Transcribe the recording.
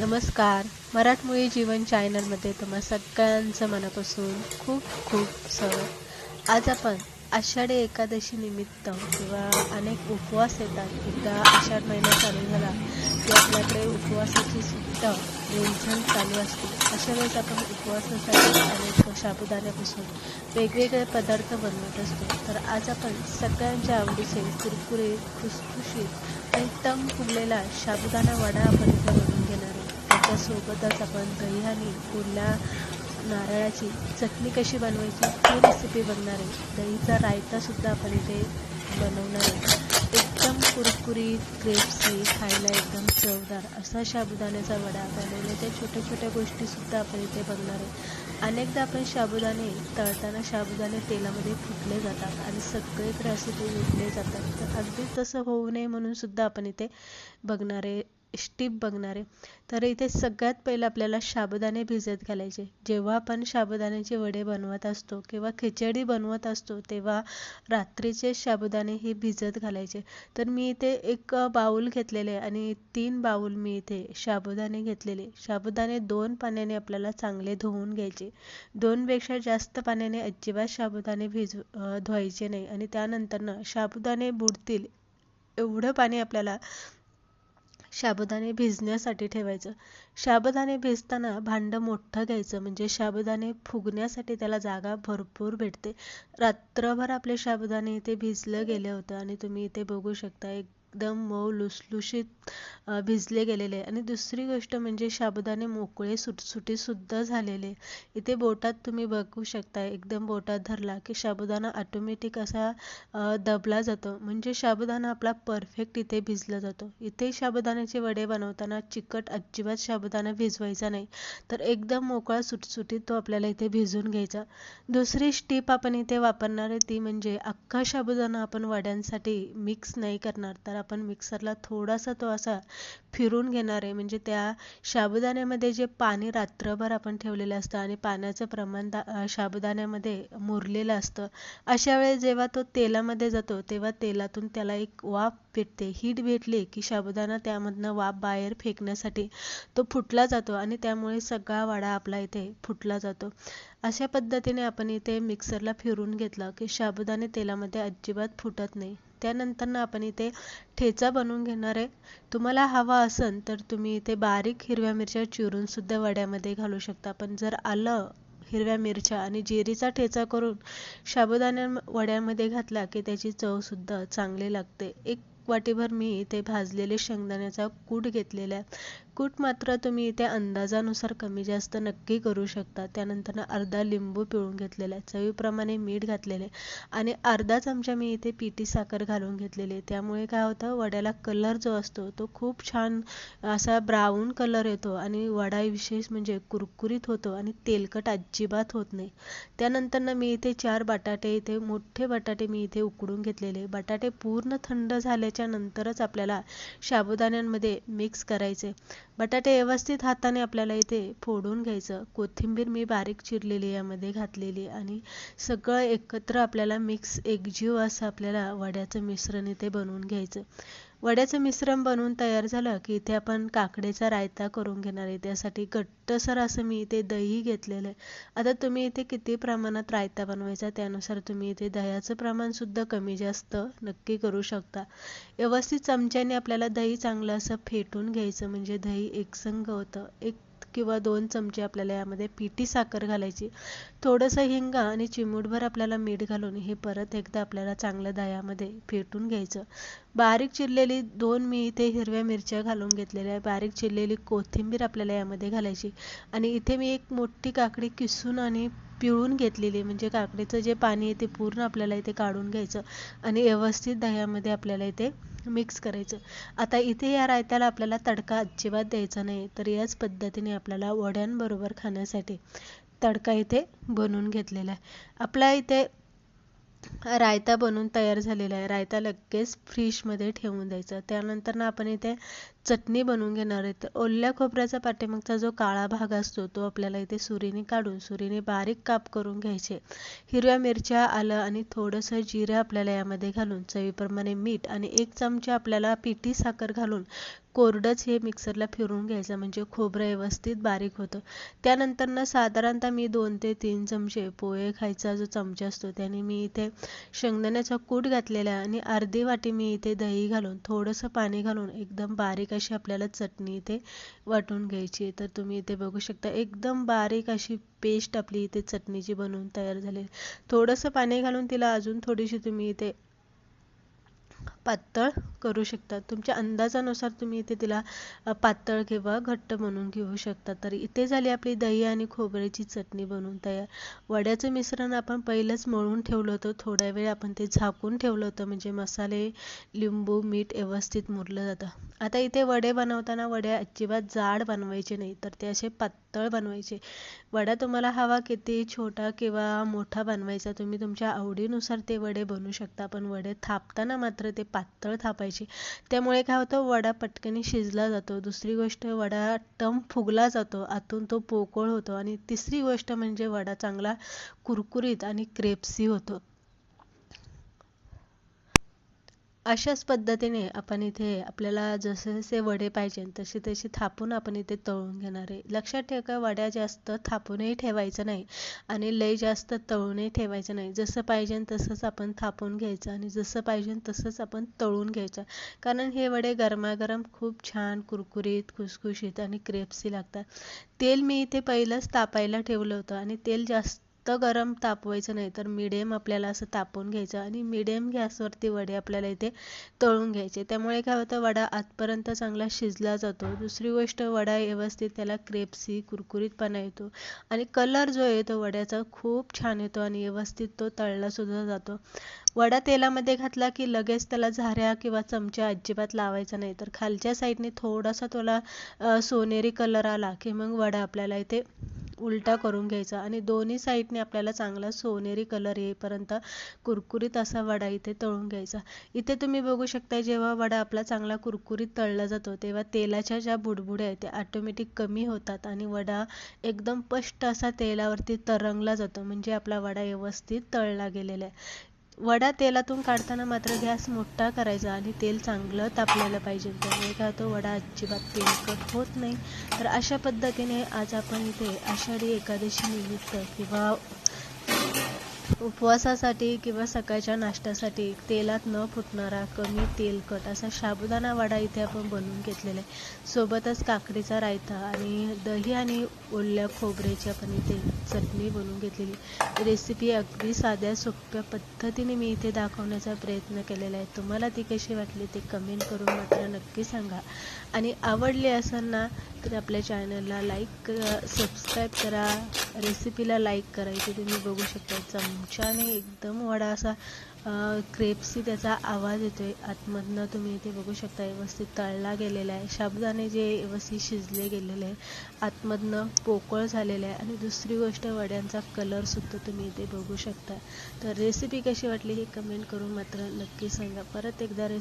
नमस्कार. मराठमोळी जीवन चॅनलमध्ये तुम्हा सगळ्यांचं मनापासून खूप खूप स्वागत. आज आपण आषाढी एकादशी निमित्त किंवा अनेक उपवास येतात. एकदा आषाढ महिना चालू झाला की आपल्याकडे उपवासाची सुद्धा रेंझण चालू असते. अशा वेळेस आपण उपवासासाठी अनेक साबुदाण्यापासून वेगवेगळे पदार्थ बनवत असतो. तर आज आपण सगळ्यांच्या आवडीचे कुरकुरे खुसखुशीत आणि तम फुगलेला साबुदाणा वडा आपण इथे बनवून आपण दही आणि पुरल्या नारळाची चटणी कशी बनवायची ती रेसिपी बघणार आहे. दहीचा रायतासुद्धा आपण इथे बनवणार आहे. एकदम कुरकुरीत ग्रेप्सी खायला एकदम चवदार असा साबुदाण्याचा वडा बनवण्याच्या छोट्या छोट्या गोष्टीसुद्धा आपण इथे बघणार आहे. अनेकदा आपण साबुदाणे तळताना साबुदाणे तेलामध्ये फुटले जातात आणि सगळेकडे असे ते विकले जातात. तर अगदी तसं होऊ नये म्हणून सुद्धा आपण इथे बघणार आहे. स्टीप बघणार. आहे तर इथे सगळ्यात पहिलं आपल्याला साबुदाणे भिजत घालायचे. जेव्हा आपण साबुदाण्याचे वडे बनवत असतो किंवा खिचडी बनवत असतो तेव्हा रात्रीचे साबुदाणे हे भिजत घालायचे. तर मी इथे एक बाऊल घेतलेले आणि तीन बाऊल मी इथे साबुदाणे घेतलेले. साबुदाणे दोन पाण्याने आपल्याला चांगले धुवून घ्यायचे. दोनपेक्षा जास्त पाण्याने अजिबात साबुदाणे भिजू धुवायचे नाही. आणि त्यानंतरनं साबुदाणे बुडतील एवढं पाणी आपल्याला साबुदाणे भिजण्यासाठी ठेवायचं. साबुदाणे भिजताना भांडं मोठं घ्यायचं. म्हणजे साबुदाणे फुगण्यासाठी त्याला जागा भरपूर भेटते. रात्रभर आपले साबुदाणे इथे भिजलं गेलं होतं आणि तुम्ही इथे बघू शकता एक एकदम मऊ लुसलुशीत भिजले गेलेले. आणि दुसरी गोष्ट म्हणजे साबुदाणे मोकळे सुटसुटीत सुद्धा झालेले. इथे बोटात तुम्ही बघू शकता एकदम बोटात धरला की साबुदाणा ऑटोमॅटिक असा दबला जातो. म्हणजे साबुदाणा आपला परफेक्ट इथे भिजला जातो. इथे साबुदाण्याचे वडे बनवताना चिकट अजिबात साबुदाणा भिजवायचा नाही. तर एकदम मोकळा सुटसुटीत तो आपल्याला इथे भिजून घ्यायचा. दुसरी स्टीप आपण इथे वापरणार आहे ती म्हणजे अख्खा साबुदाणा आपण वड्यांसाठी मिक्स नाही करणार. तर आपण मिक्सरला थोडासा तो असा फिरून घेणार आहे. म्हणजे त्या साबुदाण्यामध्ये जे पाणी रात्रभर आपण ठेवलेलं असतं आणि पाण्याचं प्रमाण साबुदाण्यामध्ये मुरलेलं असतं अशा वेळेस जेव्हा तो तेलामध्ये जातो तेव्हा तेलातून त्याला एक वाफ भेटते. हीट भेटली की साबुदाणा त्यामधनं वाफ बाहेर फेकण्यासाठी तो फुटला जातो आणि त्यामुळे सगळा वाडा आपला इथे फुटला जातो. अशा पद्धतीने आपण इथे मिक्सरला फिरून घेतलं की साबुदाणे तेलामध्ये अजिबात फुटत नाही. त्यानंतर आपण इथे ठेचा बनवून घेणार आहे. तुम्हाला हवा असेल तर तुम्ही इथे बारीक हिरव्या मिरच्या चिरून सुद्धा वड्यामध्ये घालू शकता. पण जर आलं हिरव्या मिरच्या आणि जिरीचा ठेचा करून साबुदाण्या वड्यामध्ये घातला की त्याची चव सुद्धा चांगली लागते. एक वाटीभर मी इथे भाजलेले शेंगदाण्याचा कूट घेतलेला आहे. कूट मात्र तुम्ही इथे अंदाजानुसार कमी जास्त नक्की करू शकता. त्यानंतर अर्धा लिंबू पिळून घेतलेला आहे. चवीप्रमाणे मीठ घातलेले आणि अर्धा चमचा मी इथे पिठी साखर घालून घेतलेली त्यामुळे काय होतं वड्याला कलर जो असतो तो खूप छान असा ब्राऊन कलर येतो आणि वडा विशेष म्हणजे कुरकुरीत होतो आणि तेलकट अजिबात होत नाही. त्यानंतर ना मी इथे चार बटाटे इथे मोठे बटाटे मी इथे उकडून घेतलेले बटाटे पूर्ण थंड झाल्याच्या नंतरच आपल्याला साबुदाण्यांमध्ये मिक्स करायचे बटाटे व्यवस्थित हाताने आपल्याला इथे फोडून घ्यायचं. कोथिंबीर मी बारीक चिरलेली यामध्ये घातलेली आणि सगळं एकत्र आपल्याला मिक्स एकजीव असं आपल्याला वड्याचं मिश्रण इथे बनवून घ्यायचं. वड्याचं मिश्रण बनवून तयार झालं की इथे आपण काकडीचा रायता करून घेणार आहे. त्यासाठी घट्टसर असं मी इथे दही घेतलेलं आहे. आता तुम्ही इथे किती प्रमाणात रायता बनवायचा त्यानुसार तुम्ही इथे दह्याचं प्रमाणसुद्धा कमी जास्त नक्की करू शकता. व्यवस्थित चमच्याने आपल्याला दही चांगलं असं फेटून घ्यायचं म्हणजे दही एकसंग होतं. एक किंवा दोन चमचे आपल्याला यामध्ये पिठी साखर घालायची. थोडंसं हिंग आणि चिमूटभर आपल्याला मीठ घालून हे परत एकदा आपल्याला चांगलं दह्यामध्ये फेटून घ्यायचं. बारीक चिरलेली दोन मी इथे हिरव्या मिरच्या घालून घेतलेल्या आहे बारीक चिरलेली कोथिंबीर आपल्याला यामध्ये घालायची. आणि इथे मी एक मोठी काकडी किसून आणि पिळून घेतलेली म्हणजे काकडीचं जे पाणी आहे ते पूर्ण आपल्याला इथे काढून घ्यायचं. आणि व्यवस्थित दह्यामध्ये आपल्याला इथे मिक्स करायचं. आता इथे या रायताला आपल्याला तडका अजिबात द्यायचा नाही तर याच पद्धतीने आपल्याला वड्यांबरोबर खाण्यासाठी तडका इथे बनवून घेतलेला आहे. आपला इथे रायता बनवून तयार झालेला आहे. रायता लगेच फ्रीजमध्ये ठेवून द्यायचा. त्यानंतर ना आपण इथे चटणी बनवून घेणार आहे तर ओल्या खोबऱ्याचा पाठीमागचा जो काळा भाग असतो तो आपल्याला इथे सुरीने काढून सुरीने बारीक काप करून घ्यायचे. हिरव्या मिरच्या आलं आणि थोडंसं जिरं आपल्याला यामध्ये घालून चवीप्रमाणे मीठ आणि एक चमचा आपल्याला पिठी साखर घालून कोरडंच हे मिक्सरला फिरून घ्यायचं म्हणजे खोबरं व्यवस्थित बारीक होतं. त्यानंतरनं साधारणतः मी दोन ते तीन चमचे पोहे खायचा जो चमचा असतो त्याने मी इथे शेंगदाण्याचा कूट घातलेला आहे आणि अर्धी वाटी मी इथे दही घालून थोडंसं पाणी घालून एकदम बारीक अशी आपल्याला चटणी इथे वाटून घ्यायची तर तुम्ही इथे बघू शकता एकदम बारीक अशी पेस्ट आपली इथे चटणीची बनवून तयार झाली थोडंसं पाणी घालून तिला अजून थोडीशी तुम्ही इथे पातळ करू शकता तुमच्या अंदाजानुसार तुम्ही इथे तिला पातळ किंवा घट्ट बनवून घेऊ शकता. तर इथे झाली आपली दही आणि खोबऱ्याची चटणी बनवून तयार. वड्याचं मिश्रण आपण पहिलंच मळून ठेवलं होतं. थोड्या वेळ आपण ते झाकून ठेवलं होतं. म्हणजे मसाले लिंबू मीठ व्यवस्थित मुरलं जातं. आता इथे वडे बनवताना वड्या अजिबात जाड बनवायचे नाही तर ते असे पातळ बनवायचे. वडा तुम्हाला हवा किती छोटा किंवा मोठा बनवायचा तुम्ही तुमच्या आवडीनुसार ते वडे बनवू शकता. पण वडे थापताना मात्र ते पातळ थापायची. त्यामुळे काय होतं वडा पटकन शिजला जातो. दुसरी गोष्ट वडा टम फुगला जातो. आतून तो पोकळ होतो. आणि तिसरी गोष्ट म्हणजे वडा चांगला कुरकुरीत आणि क्रेप्सी होतो. अशाच पद्धतीने आपण इथे आपल्याला जसे जसे वडे पाहिजे तसे तसे थापून आपण इथे तळून घेणार आहे. लक्षात ठेवा का वड्या जास्त थापूनही ठेवायचं नाही आणि लय जास्त तळूनही ठेवायचं नाही. जसं पाहिजे तसंच आपण थापून घ्यायचं आणि जसं पाहिजे तसंच आपण तळून घ्यायचं. कारण हे वडे गरमागरम खूप छान कुरकुरीत खुसखुशीत आणि क्रेप्सी लागतात. तेल मी इथे पहिलंच तापायला ठेवलं होतं आणि तेल जास्त गरम तापवायचं नाही तर मिडियम आपल्याला असं तापवून घ्यायचं आणि मिडियम गॅसवरती वडे आपल्याला इथे तळून घ्यायचे. त्यामुळे काय होतं वडा आतपर्यंत चांगला शिजला जातो. दुसरी गोष्ट वडा व्यवस्थित त्याला क्रेप्सी कुरकुरीतपणा येतो आणि कलर जो येतो वड्याचा खूप छान येतो आणि व्यवस्थित तो तळला सुद्धा जातो. वडा तेलामध्ये घातला की लगेच त्याला झाऱ्या किंवा चमचा अजिबात लावायचा नाही. तर खालच्या साईडने थोडासा त्याला सोनेरी कलर आला की मग वडा आपल्याला इथे उलटा करून घ्यायचा आणि दोन्ही साईडने आपल्याला चांगला सोनेरी कलर येईपर्यंत कुरकुरीत असा वडा इथे तळून घ्यायचा. इथे तुम्ही बघू शकता जेव्हा वडा आपला चांगला कुरकुरीत तळला जातो तेव्हा तेलाच्या ज्या बुडबुड्या आहेत त्या ऑटोमॅटिक कमी होतात आणि वडा एकदम स्पष्ट असा तेलावरती तरंगला जातो म्हणजे आपला वडा व्यवस्थित तळला गेलेला आहे. वडा तेलातून काढताना मात्र गॅस मोठा करायचा आणि तेल चांगलं तापलेलं पाहिजे. त्यामुळे काय तो वडा अजिबात तेलकट होत नाही. तर अशा पद्धतीने आज आपण इथे आषाढी एकादशी निमित्त किंवा उपवासासाठी किंवा सकाळच्या नाश्त्यासाठी तेलात न फुटणारा कमी तेलकट असा साबुदाणा वडा इथे आपण बनवून घेतलेला आहे. सोबतच काकडीचा रायता आणि दही आणि ओल्या खोबऱ्याची आपण इथे चटणी बनवून घेतलेली रेसिपी अगदी साध्या सोप्या पद्धतीने मी इथे दाखवण्याचा प्रयत्न केलेला आहे. तुम्हाला ती कशी वाटली ते कमेंट करून मात्र नक्की सांगा. आणि आवडली असेल ना तर आपल्या चॅनलला लाईक सबस्क्राईब करा. रेसिपीला लाईक करा. इथे तुम्ही बघू शकता चमच्याने एकदम वडा असा क्रेप्सी त्याचा आवाज येतोय. आतमधनं तुम्ही इथे बघू शकता व्यवस्थित तळला गेलेला आहे. शब्दाने जे व्यवस्थित शिजले गेलेले आहे आतमधनं पोकळ झालेलं आहे. आणि दुसरी गोष्ट वड्यांचा कलर सुद्धा तुम्ही इथे बघू शकता. तर रेसिपी कशी वाटली हे कमेंट करून मात्र नक्की सांगा. परत एकदा रेसिपी